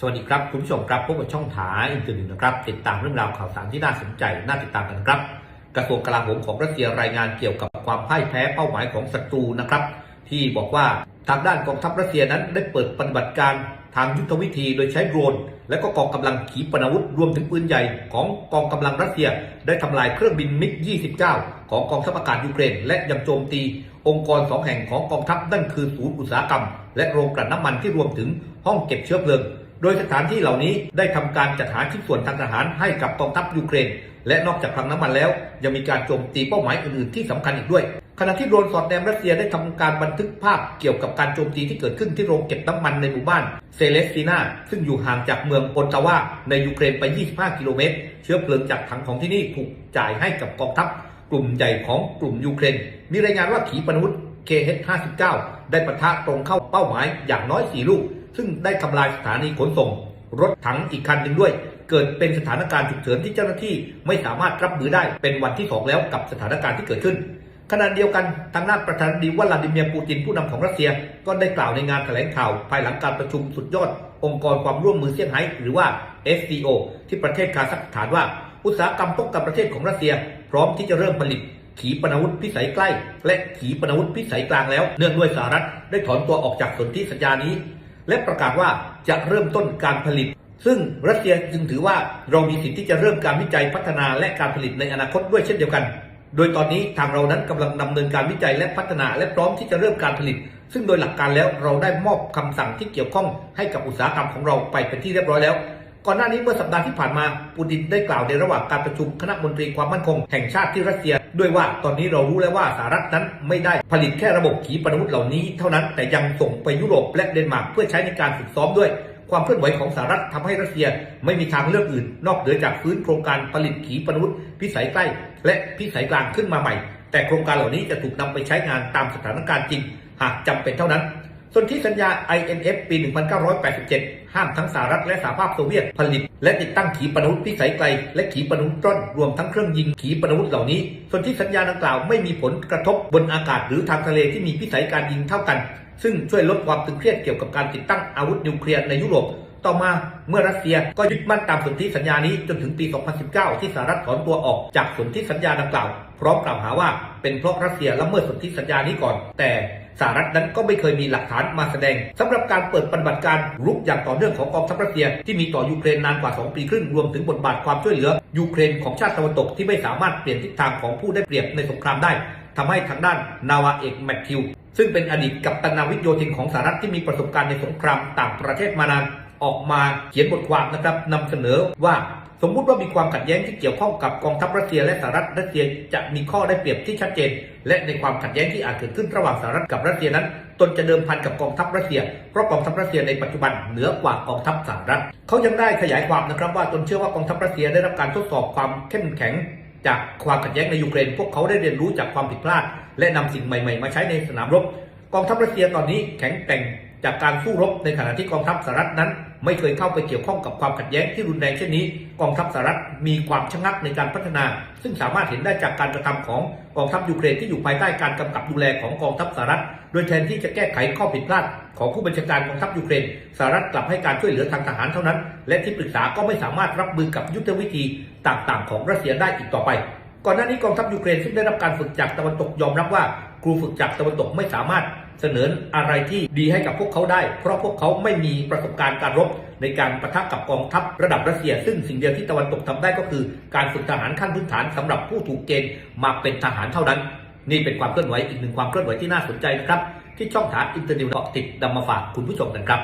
สวัสดีครับ คุณผู้ชมครับพบกับช่องถาอินเทอร์เน็ตนะครับ ติดตามเรื่องราวข่าวสารที่น่าสนใจ น่าติดตามกันครับ กระทรวงกลาโหมของรัสเซียรายงานเกี่ยวกับความพ่ายแพ้เป้าหมายของศัตรูนะครับ ที่บอกว่าทางด้านกองทัพรัสเซียนั้นได้เปิดปฏิบัติการทางยุทธวิธีโดยใช้โดรน และก็กองกำลังขีปนาวุธรวมถึงปืนใหญ่ของกองกำลังรัสเซีย ได้ทำลายเครื่องบินมิก 29 ของกองทัพอากาศยูเครน และยังโจมตี องค์กรสองแห่งของกองทัพนั่นคือศูนย์อุตสาหกรรม และโรงกลั่นน้ำมันที่รวมถึงห้องเก็บเชื้อเพลิง โดยสถานที่เหล่านี้ได้ทำการจัดหาชิ้นส่วนทางทหารให้กับกองทัพยูเครน และนอกจากคลังน้ำมันแล้ว ยังมีการโจมตีเป้าหมายอื่นๆที่สำคัญอีกด้วย ขณะที่โดรนสอดแนมรัสเซียได้ทำการบันทึกภาพเกี่ยวกับการโจมตีที่เกิดขึ้นที่โรงเก็บน้ำมันในหมู่บ้านเซเลสตีนาซึ่งอยู่ห่างจากเมืองโอนตาวาในยูเครนไป 25 กิโลเมตร เชื้อเพลิงจากถังของที่นี่ถูกจ่ายให้กับกองทัพกลุ่มใหญ่ของกลุ่มยูเครน มีรายงานว่าขีปนาวุธ KH-59 ได้ปะทะตรงเข้าเป้าหมายอย่างน้อย 4 ลูก ซึ่งได้ทำลายสถานีขนส่ง รถถังอีกคันหนึ่งด้วย เกิดเป็นสถานการณ์ฉุกเฉินที่เจ้าหน้าที่ไม่สามารถรับมือได้เป็นวันที่2แล้วกับสถานการณ์ที่เกิดขึ้นขณะเดียวกันทางด้านประธานาธิบดีวลาดิเมียร์ปูตินผู้นำของรัสเซีย ก็ได้กล่าวในงานแถลงข่าว ภายหลังการประชุมสุดยอด องค์กรความร่วมมือเซี่ยงไฮ้หรือว่า SCO ที่ประเทศคาซัคสถานว่า อุตสาหกรรมป้องกันประเทศของรัสเซีย พร้อมที่จะเริ่มผลิต ขีปนาวุธพิสัยใกล้ และขีปนาวุธพิสัยกลางแล้ว เนื่องด้วยสหรัฐได้ถอนตัวออกจากสนธิสัญญานี้ และประกาศว่าจะเริ่มต้นการผลิต ซึ่งรัสเซียจึงถือว่าเรามีสิทธิ์ที่จะเริ่มการวิจัยพัฒนาและการผลิตในอนาคตด้วยเช่นเดียวกัน โดยตอนนี้ทางเรานั้นกำลังดำเนินการวิจัยและพัฒนาและพร้อมที่จะเริ่มการผลิต ซึ่งโดยหลักการแล้วเราได้มอบคำสั่งที่เกี่ยวข้องให้กับอุตสาหกรรมของเราไปเป็นที่เรียบร้อยแล้ว ก่อนหน้านี้เมื่อสัปดาห์ที่ผ่านมาปูตินได้กล่าวในระหว่างการประชุมคณะมนตรีความมั่นคง แห่งชาติที่รัสเซีย ด้วยว่าตอนนี้เรารู้แล้วว่าสหรัฐนั้นไม่ได้ผลิตแค่ระบบขีปนาวุธเหล่านี้เท่านั้นแต่ยังส่งไปยุโรปและเดนมาร์กเพื่อใช้ในการฝึกซ้อมด้วยความเคลื่อนไหวของสหรัฐทำให้รัสเซียไม่มีทางเลือกอื่น นอกเหนือจากฟื้นโครงการผลิตขีปนาวุธพิสัยใกล้ และพิสัยกลางขึ้นมาใหม่ แต่โครงการเหล่านี้จะถูกนำไปใช้งานตามสถานการณ์จริง หากจำเป็นเท่านั้น ส่วนที่สัญญา INF ปี 1987 ห้ามทั้งสหรัฐและสหภาพโซเวียตผลิต และติดตั้งขีปนาวุธพิสัยไกล และขีปนาวุธร่อนรวมทั้งเครื่องยิงขีปนาวุธเหล่านี้ส่วนที่สัญญาดังกล่าวไม่มีผลกระทบบนอากาศหรือทางทะเลที่มีพิสัยการยิงเท่ากัน ซึ่งช่วยลดความตึงเครียดเกี่ยวกับการติดตั้งอาวุธนิวเคลียร์ในยุโรปต่อมาเมื่อรัสเซียก็ยึดมั่นตามสนธิสัญญานี้จนถึงปี 2019 ที่สหรัฐถอนตัวออกจากสนธิสัญญาดังกล่าว พร้อมกล่าวหาว่าเป็นเพราะรัสเซียละเมิดสนธิสัญญานี้ก่อน แต่ สหรัฐนั้นก็ไม่เคยมีหลักฐานมาแสดงสำหรับการเปิดปฏิบัติการรุกอย่างต่อเนื่องของกองทัพรัสเซีย ที่มีต่อยูเครนนานกว่า 2 ปีครึ่งรวมถึงบทบาทความช่วยเหลือยูเครนของชาติตะวันตกที่ไม่สามารถเปลี่ยนทิศทางของผู้ได้เปรียบในสงครามได้ทำให้ทางด้านนาวาเอกแมคคิวซึ่งเป็นอดีตกัปตันนาวิกโยธินของสหรัฐที่มีประสบการณ์ในสงครามต่างประเทศมานาน ออกมาเขียนบทความนะครับนำเสนอว่าสมมุติว่ามีความขัดแย้งที่เกี่ยวข้องกับกองทัพรัสเซียและสหรัฐรัสเซียจะมีข้อได้เปรียบที่ชัดเจน และในความขัดแย้งที่อาจเกิดขึ้นระหว่างสหรัฐกับรัสเซียนั้น ตนจะเดิมพันกับกองทัพรัสเซียเพราะกองทัพรัสเซียในปัจจุบันเหนือกว่ากองทัพสหรัฐเขายังได้ขยายความนะครับว่าตนเชื่อว่ากองทัพรัสเซียได้รับการทดสอบความเข้มแข็ง จากความขัดแย้งในยูเครน พวกเขาได้เรียนรู้จากความผิดพลาด และนำสิ่งใหม่ ๆ มาใช้ในสนามรบกองทัพรัสเซียตอนนี้แข็งแกร่งจากการสู้รบในขณะที่กองทัพสหรัฐนั้น ไม่เคยเข้าไปเกี่ยวข้องกับความขัดแย้งที่รุนแรงเช่นนี้ กองทัพสหรัฐมีความชะงักในการพัฒนา ซึ่งสามารถเห็นได้จากการกระทำของกองทัพยูเครนที่อยู่ภายใต้การกำกับดูแลของกองทัพสหรัฐ โดยแทนที่จะแก้ไขข้อผิดพลาดของผู้บัญชาการกองทัพยูเครนสหรัฐกลับให้การช่วยเหลือทางทหารเท่านั้น และที่ปรึกษาก็ไม่สามารถรับมือกับยุทธวิธีต่างๆ ของรัสเซียได้อีกต่อไปก่อนหน้านี้กองทัพยูเครนซึ่งได้รับการฝึกจากตะวันตกยอมรับว่าครูฝึกจากตะวันตกไม่สามารถ เสนออะไรที่ดีให้กับพวกเขาได้ เพราะพวกเขาไม่มีประสบการณ์การรบในการประทะกับกองทัพระดับรัสเซีย ซึ่งสิ่งเดียวที่ตะวันตกทำได้ก็คือ การฝึกทหารขั้นพื้นฐานสำหรับผู้ถูกเกณฑ์มาเป็นทหารเท่านั้น นี่เป็นความเคลื่อนไหวอีกหนึ่งความเคลื่อนไหวที่น่าสนใจนะครับที่ช่องทางอินเตอร์เน็ตเกาะติดนำมาฝากคุณผู้ชมกันครับ